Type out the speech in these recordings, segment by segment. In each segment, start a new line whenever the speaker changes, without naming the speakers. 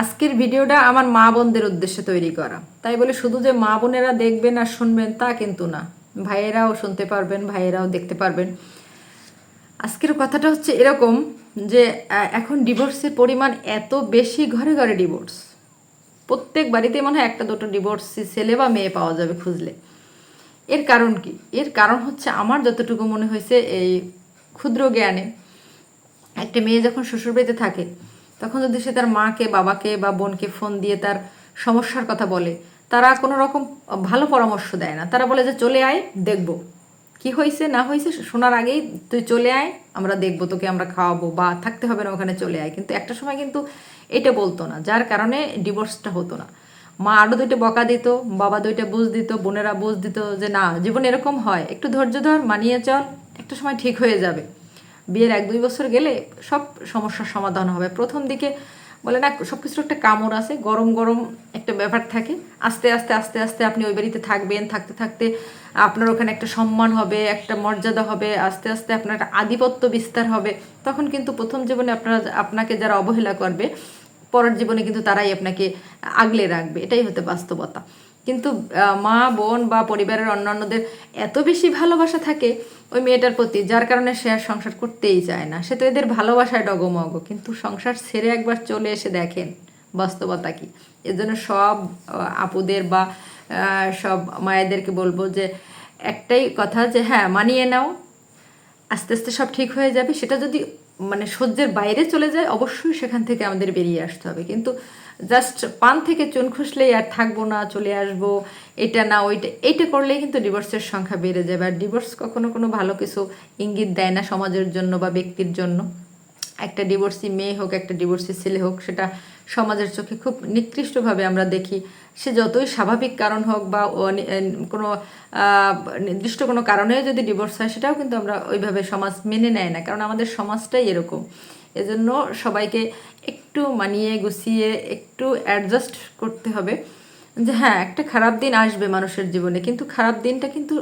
আজকের ভিডিওটা আমার মা বোনদের উদ্দেশ্যে তৈরি করা। তাই বলে শুধু যে মা বোনেরা দেখবেন আর শুনবেন তা কিন্তু না। ভাইয়েরাও শুনতে পারবেন, ভাইয়েরাও দেখতে পারবেন। আজকের কথাটা হচ্ছে এরকম যে এখন ডিভোর্সের পরিমাণ এত বেশি ঘরে ঘরে ডিভোর্স। প্রত্যেক বাড়িতে মনে হয় একটা দুটো ডিভোর্সি ছেলে বা মেয়ে পাওয়া যাবে খুঁজলে। এর কারণ কি? এর কারণ হচ্ছে আমার যতটুকু মনে হয়েছে এই ক্ষুদ্র জ্ঞানে। একটা মেয়ে যখন শ্বশুরবাড়িতে থাকে তখন যদি সে তার মাকে, বাবাকে বা বোনকে ফোন দিয়ে তার সমস্যার কথা বলে, তারা কোনো রকম ভালো পরামর্শ দেয় না। তারা বলে যে, চলে আয়, দেখব। কি হয়েছে না হয়েছে শোনার আগেই তুই চলে আয়, আমরা দেখব, তোকে আমরা খাওয়াবো বা থাকতে হবে না, ওখানে চলে আয়। কিন্তু একটা সময় কিন্তু এটা বলতো না, যার কারণে ডিভোর্সটা হতো না। মা আরও দুইটা বকা দিত, বাবা দুইটা বুঝ দিত, বোনেরা বুঝ দিত যে, না, জীবন এরকম হয়, একটু ধৈর্য ধর, মানিয়ে চল, একটা সময় ঠিক হয়ে যাবে। বিয়ের এক দুই বছর গেলে সব সমস্যার সমাধান হবে। প্রথম দিকে বলে, না সব কিছুর একটা কামড় আছে, গরম গরম একটা ব্যাপার থাকে। আস্তে আস্তে আস্তে আস্তে আপনি ওই বাড়িতে থাকবেন, থাকতে থাকতে আপনার ওখানে একটা সম্মান হবে, একটা মর্যাদা হবে, আস্তে আস্তে আপনার একটা আধিপত্য বিস্তার হবে। তখন কিন্তু প্রথম জীবনে আপনারা, আপনাকে যারা অবহেলা করবে, পরের জীবনে কিন্তু তারাই আপনাকে আগলে রাখবে। এটাই হতে বাস্তবতা। কিন্তু মা, বোন বা পরিবারের অন্যান্যদের এত বেশি ভালোবাসা থাকে ওই মেয়েটার প্রতি, যার কারণে সে আর সংসার করতেই চায় না। সে তো এদের ভালোবাসায় ডগমগ, কিন্তু সংসার ছেড়ে একবার চলে এসে দেখেন বাস্তবতা কি। এর জন্য সব আপুদের বা সব মায়েদেরকে বলব যে, একটাই কথা যে হ্যাঁ মানিয়ে নাও, আস্তে আস্তে সব ঠিক হয়ে যাবে। সেটা যদি মানে সহ্যের বাইরে চলে যায়, অবশ্যই সেখান থেকে আমাদের বেরিয়ে আসতে হবে। কিন্তু জাস্ট পান থেকে চুন খুঁজলেই আর থাকব না, চলে আসব, এটা না, ওইটা, এইটা করলেই কিন্তু ডিভোর্সের সংখ্যা বেড়ে যাবে। আর ডিভোর্স কখনো কোনো ভালো কিছু ইঙ্গিত দেয় না সমাজের জন্য বা ব্যক্তির জন্য। একটা ডিভোর্সি মেয়ে হোক, একটা ডিভোর্সি ছেলে হোক, সেটা সমাজের চোখে খুব নিকৃষ্টভাবে আমরা দেখি। সে যতই স্বাভাবিক কারণ হোক বা কোনো নির্দিষ্ট কোনো কারণে যদি ডিভোর্স হয়, সেটাও কিন্তু আমরা ওইভাবে সমাজ মেনে নেয় না, কারণ আমাদের সমাজটাই এরকম। এজন্য সবাইকে একটু মানিয়ে গুছিয়ে, একটু অ্যাডজাস্ট করতে হবে যে হ্যাঁ একটা খারাপ দিন আসবে মানুষের জীবনে, কিন্তু খারাপ দিনটা কিন্তু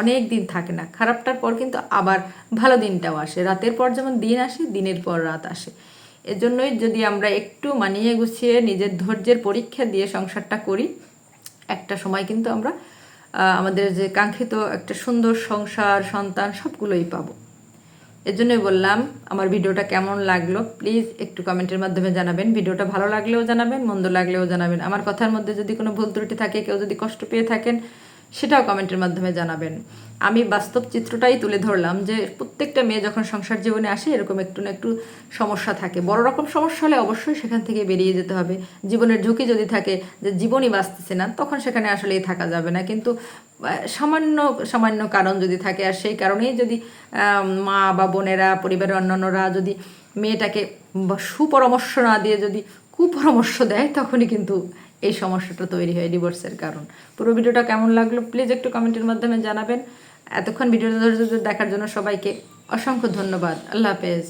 অনেক দিন থাকে না। খারাপটার পর কিন্তু আবার ভালো দিনটাও আসে। রাতের পর যেমন দিন আসে, দিনের পর রাত আসে। এজন্যই যদি আমরা একটু মানিয়ে গুছিয়ে নিজের ধৈর্যের পরীক্ষা দিয়ে সংসারটা করি, একটা সময় কিন্তু আমরা আমাদের যে কাঙ্ক্ষিত একটা সুন্দর সংসার, সন্তান সবগুলোই পাবো। এর জন্যই বললাম, আমার ভিডিওটা কেমন লাগল প্লিজ একটু কমেন্টের মাধ্যমে জানাবেন। ভিডিওটা ভালো লাগলেও জানাবেন, মন্দ লাগলেও জানাবেন। আমার কথার মধ্যে যদি কোনো ভুল ত্রুটি থাকে, কেউ যদি কষ্ট পেয়ে থাকেন সেটাও কমেন্টের মাধ্যমে জানাবেন। আমি বাস্তব চিত্রটাই তুলে ধরলাম যে প্রত্যেকটা মেয়ে যখন সংসার জীবনে আসে, এরকম একটু না একটু সমস্যা থাকে। বড় রকম সমস্যা হলে অবশ্যই সেখান থেকে বেরিয়ে যেতে হবে। জীবনের ঝুঁকি যদি থাকে যে জীবনই বাঁচতেছে না, তখন সেখানে আসলেই থাকা যাবে না। কিন্তু সামান্য সামান্য কারণ যদি থাকে, আর সেই কারণেই যদি মা বা বোনেরা, পরিবারের অন্যান্যরা যদি মেয়েটাকে সুপরামর্শ না দিয়ে যদি কুপরামর্শ দেয়, তখনই কিন্তু এই সমস্যাটা তৈরি হয় ডিভোর্সের কারণ। পুরো ভিডিওটা কেমন লাগল প্লিজ একটু কমেন্টের মাধ্যমে জানাবেন। এতক্ষণ ভিডিওটা দেখার জন্য সবাইকে অসংখ্য ধন্যবাদ। আল্লাহ হাফেজ।